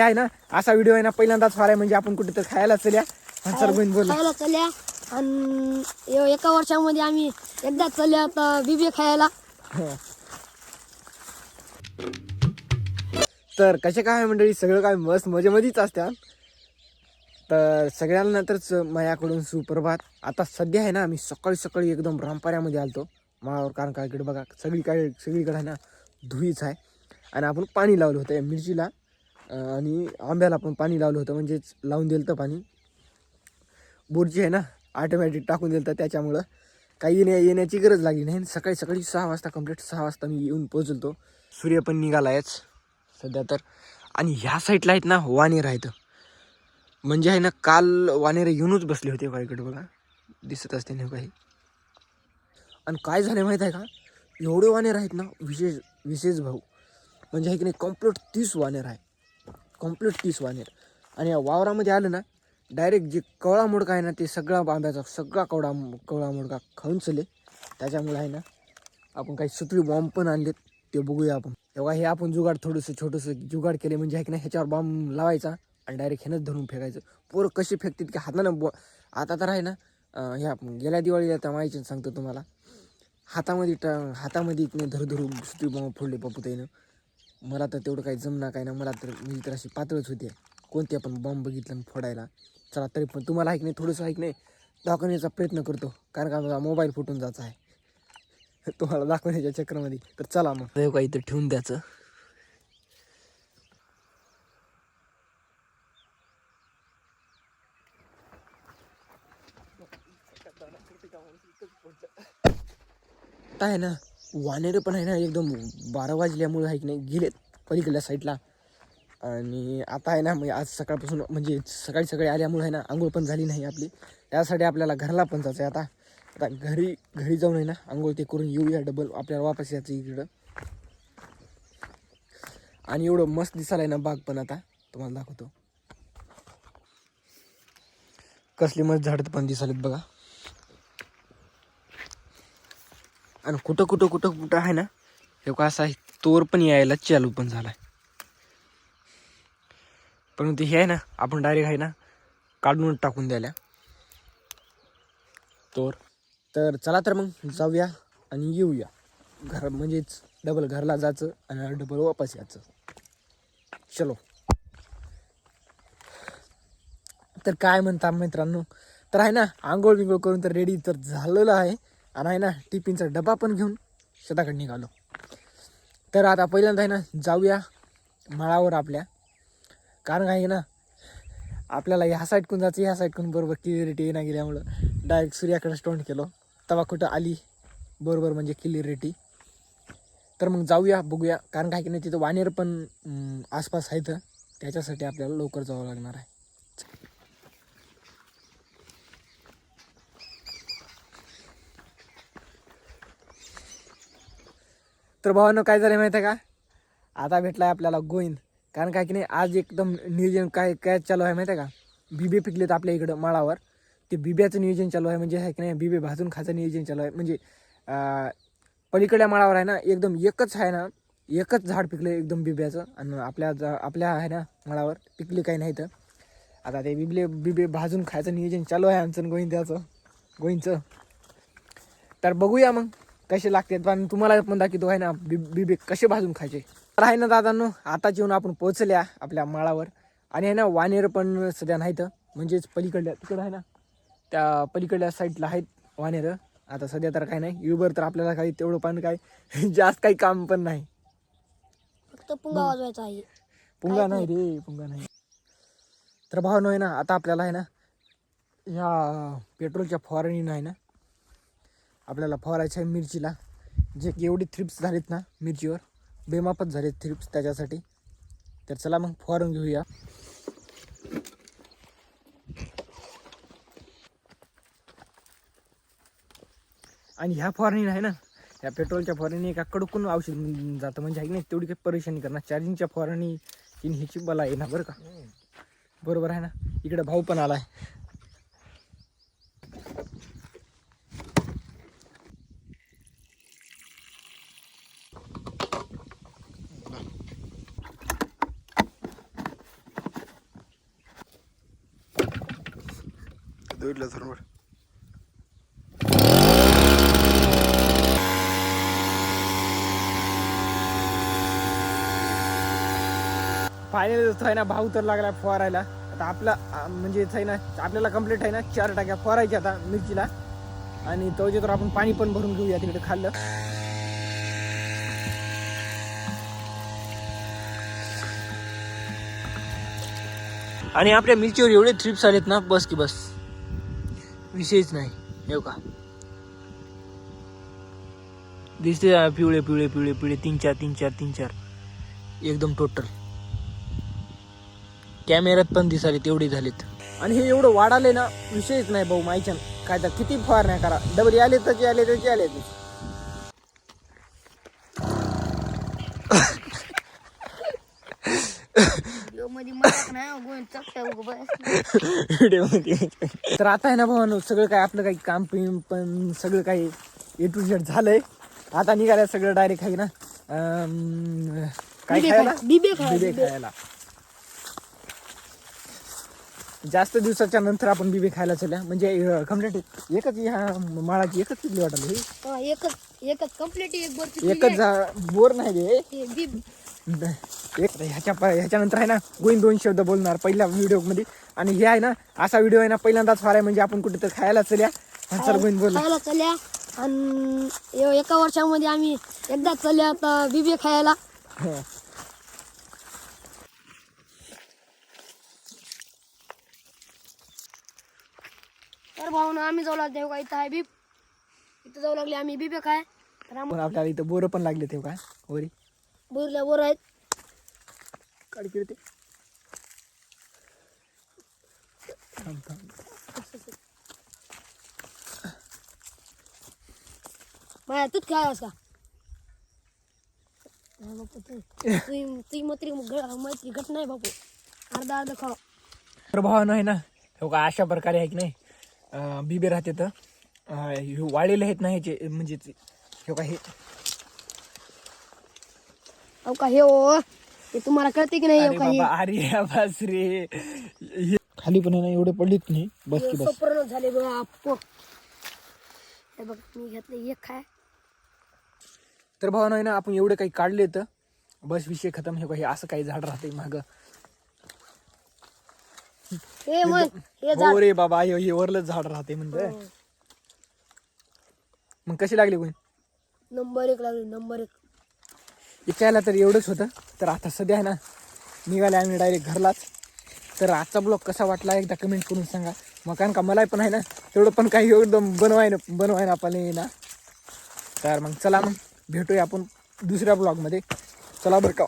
आहे ना असा व्हिडिओ आहे ना पहिल्यांदाच फार आहे म्हणजे आपण कुठे तर खायला चल्या. सर गोविंद बोल खायला चल्या. आणि एका वर्षामध्ये आम्ही एकदा चल्या आता बिबे खायला. तर कसे काय मंडळी सगळं काय मस्त मजेमध्येच असत्या. तर सगळ्यांना तरच माझ्याकडून सुप्रभात. आता सध्या आहे ना आम्ही सकाळी सकाळी एकदम रामपाऱ्यामध्ये आलतो. माळावर कारण काय इकडे बघा सगळी काय सगळीकडे आहे ना धुईच आहे. आणि आपण पाणी लावलं होतं या मिरचीला. आणि आंब्याला पण पाणी लावलं होतं म्हणजेच लावून दिलं तर पाणी. बोरची आहे ना ऑटोमॅटिक टाकून दिलं तर त्याच्यामुळं. काही येण्या येण्याची गरज लागली नाही. सकाळी सकाळी सहा वाजता कंप्लीट सहा वाजता मी येऊन पोचलतो सूर्य पण निघाला आहेच सध्या तर. आणि ह्या साईडला आहेत ना वानेर आहेत. म्हणजे आहे ना काल वानेर येऊनच बसले होते काहीकडे बघा. दिसत असते ना काही. आणि काय झालं माहीत आहे का? एवढे वानेर आहेत ना विशेष विशेष भाऊ. म्हणजे हे की नाही कंप्लीट तीस वानेर आहे. कंप्लीट तीस वानेर. आणि या वावरामध्ये आलं ना डायरेक्ट जे कवळा मुडका आहे ना ते सगळा बांब्याचा सगळा कवडा कवळा मुडका खाऊन चले. त्याच्यामुळे आहे ना आपण काही सुतवी बॉम्ब पण आणलेत ते बघूया आपण. तेव्हा हे आपण जुगाड थोडंसं छोटंसं जुगाड केले म्हणजे आहे की नाही ह्याच्यावर बॉम्ब लावायचा आणि डायरेक्ट ह्यानंच धरून फेकायचं. पोरं कसे फेकतात की हातानं बॉ आता तर आहे ना ह्या गेल्या दिवाळीला त्या माहिती सांगतो तुम्हाला. हातामध्ये ट हातामध्ये इथनं धरू धरू सुतवी बॉम्ब फोडले बापू त्यानं मला तर तेवढं काही जमना काय ना मला तर मी तर अशी पातळच होती. कोणते आपण बॉम्ब बघितलं फोडायला. चला तरी पण तुम्हाला ऐक नाही थोडंसं ऐक नाही. दाखवण्याचा प्रयत्न करतो. कारण का माझा मोबाईल फुटून जायचा आहे. तुम्हाला दाखवण्याच्या चक्रामध्ये तर चला मग. काही तर ठेवून द्यायचं आहे ना? वानेरं पण आहे ना एकदम बारा वाजल्यामुळे आहे की नाही गेलेत पलीकडल्या साईडला आणि आता आहे ना म्हणजे आज सकाळपासून म्हणजे सकाळी सकाळी आल्यामुळे आहे ना आंघोळ पण झाली नाही आपली. त्यासाठी आपल्याला घराला पण जायचं आहे आता. आता घरी घरी जाऊन आहे ना आंघोळ ते करून येऊया डबल आपल्याला वापस यायचं इकडं. आणि एवढं मस्त दिसायला आहे ना बाग पण आता. तुम्हाला दाखवतो. कसली मस्त झाडं पण दिसालेत बघा. आणि कुठं कुठं कुठं कुठं आहे ना हे का असा आहे तोर पण यायला चालू पण झाला आहे परंतु हे आहे ना आपण डायरेक्ट आहे ना काढून टाकून द्यायला. तोर. तर चला तर मग जाऊया आणि येऊया. घर म्हणजेच डबल घरला जायचं आणि डबल वापस यायचं. चलो. तर काय म्हणता मित्रांनो तर आहे ना आंघोळ बिंघोळ करून तर रेडी तर झालेलं आहे. आणि आहे ना टिफिनचा डबा पण घेऊन शेताकडे निघालो. तर आता पहिल्यांदा आहे ना जाऊया माळावर आपल्या. कारण काय आहे ना आपल्याला ह्या साईडकून जायचं ह्या साईडकून बरोबर क्लिअरिटी येणं गेल्यामुळं डायरेक्ट सूर्याकडे स्टोंड केलो. तवा कुठं आली बरोबर म्हणजे क्लिअरिटी तर मग जाऊया बघूया. कारण काय की नाही तिथं वानेर पण आसपास आहेत त्याच्यासाठी आपल्याला लवकर जावं लागणार आहे. तर भावानं काय झालं माहिती आहे का? आता भेटलाय आपल्याला गोविंद. कारण काय की नाही आज एकदम नियोजन काय काय चालू आहे माहिती आहे का? बिबे पिकलेत आपल्या इकडं माळावर. ते बिब्याचं नियोजन चालू आहे म्हणजे आहे की नाही बिबे भाजून खायचं नियोजन चालू आहे. म्हणजे पलीकडल्या माळावर आहे ना एकदम एकच आहे ना एकच झाड पिकलं एकदम बिब्याचं. आणि आपल्या जा आपल्या आहे ना माळावर पिकले काही नाही तर. आता ते बिबले बिबे भाजून खायचं नियोजन चालू आहे आमचं आणि गोविंदाचं. गोविंदचं. तर बघूया मग. कसे लागतात पण तुम्हाला पण दाखवतो आहे ना बि बिबे कसे भाजून खायचे. तर आहे ना दादांनो आता जेवण आपण पोहोचल्या आपल्या माळावर. आणि आहे ना वानेर पण सध्या नाहीत म्हणजेच पलीकडल्या तिकडं आहे ना त्या पलीकडल्या साईडला आहेत वानेर. आता सध्या तर काय नाही युबर तर आपल्याला काही तेवढं पण काय जास्त काही काम पण नाही. फक्त पुंगा वाजवायचा आहे. पुंगा नाही रे पुंगा नाही. तर भाव आहे ना आता आपल्याला आहे ना ह्या पेट्रोलच्या फवारणीनं आहे ना आपल्याला फवारायचं आहे मिरचीला. जे की एवढी थ्रिप्स झालीत ना मिरचीवर बेमापच झालेत थ्रिप्स त्याच्यासाठी. तर चला मग फवारून घेऊया. आणि ह्या फवारणी आहे ना ह्या पेट्रोलच्या फवारणी एका कडकून औषध जातं. म्हणजे आहे नाही तेवढी काही परेशानी करणार. चार्जिंगच्या फवारणी ह्याची बला आहे ना बरं का? बरोबर आहे ना? इकडे भाऊ पण आलाय. दोडला सर्व फायनल आहे ना भाऊ तर लागला फवारायला. आता आपला म्हणजे आहे ना आपल्याला कंप्लीट आहे ना चार टाक्या फवारायच्या आता मिरचीला. आणि तो तर आपण पाणी पण भरून घेऊया तिकडे खाल्लं. आणि आपल्या मिरचीवर एवढे थ्रिप्स आलेत ना बस की बस. विषयच नाही. येऊ का? दिसते पिवळे पिवळे पिवळे पिवळे. तीन चार तीन चार तीन चार. एकदम टोटल कॅमेऱ्यात पण दिसाले तेवढे झालेत. आणि हे एवढं वाढाले ना विषयच नाही भाऊ माहिती काय तर किती फवारण्या नाही करा. डबल आले त्याचे आले त्याचे आले. व्हिडिओ मध्ये मजाक नाही गोविंद चकट्या उगं बस. व्हिडिओमध्ये तर आता आहे ना भाऊ सगळं काय आपलं काही काम पिम पण सगळं काही ए टू झेड झालंय. आता निघाल्या सगळं डायरेक्ट आहे ना. काय बिबे खायला? खाय- बिबे खाय- बिबे बिबे. खायला. जास्त दिवसाच्या नंतर आपण बिबे खायला चल्या म्हणजे कंप्लीट एकच ह्या माळाची एकच किती वाटलं हे. हा, एकच एकच कंप्लीट एक बोरची एकच जा- बोर नाही रे. हे एक ह्याच्या ह्याच्यानंतर आहे ना गोईन दोन शब्द बोलणार पहिल्या व्हिडिओमध्ये आणि हे आहे ना असा व्हिडिओ आहे ना पहिल्यांदाच फार आहे म्हणजे आपण कुठे तर खायला चल्या. सर गोईन बोल. खायला चल्या. आणि एका वर्षामध्ये आम्ही एकदा चल्या आता बिबे खायला. तर भाऊ आम्ही जाऊ लागले का इथं आहे बीब. इथं जाऊ लागले आम्ही बिबे खाय. तर आपल्याला इथं बोर पण लागले ते काय वरी बोरल्या बोर आहेत. काढ की रे ते. थांब, थांब. माझ्या तूच खेळास का? हा बापू तू तुझी तुझी मैत्री मैत्री घट नाही बापू. अर्धा अर्धा खाऊ तर भावानं आहे ना? हो का अशा प्रकारे आहे की नाही? बिबे राहते तर. हे वाळलेले आहेत ना ह्याचे म्हणजे ते- हे का हे अहो का हे. हो हे तुम्हाला कळते की नाही अरे अहो का हे बाबा अरे बस रे हे- खाली पण आहे ना एवढे पडलीत नाही? बस की बस. सपरण झाले बघ आपो हे बघ मी घेतले एक खाय. तर भावानं आहे ना आपण एवढे काही काढले तर बस विषय खतम हे का हे असं काही झाड राहते माग. हे मग हे झाड. हो रे बाबा हे हे वरलं झाड राहते म्हणजे मग कशी लागली कोणी नंबर एक लागले नंबर एक. इकायला तर एवढंच होतं. तर आता सध्या आहे ना निघाले आम्ही डायरेक्ट घरलाच. तर आजचा ब्लॉग कसा वाटला एकदा कमेंट करून सांगा. मग कारण का मला पण आहे ना तेवढं पण काही एकदम बनवायला बनवायला आपण ना. तर मग चला मग भेटूया आपण दुसऱ्या ब्लॉगमध्ये चला बरं का.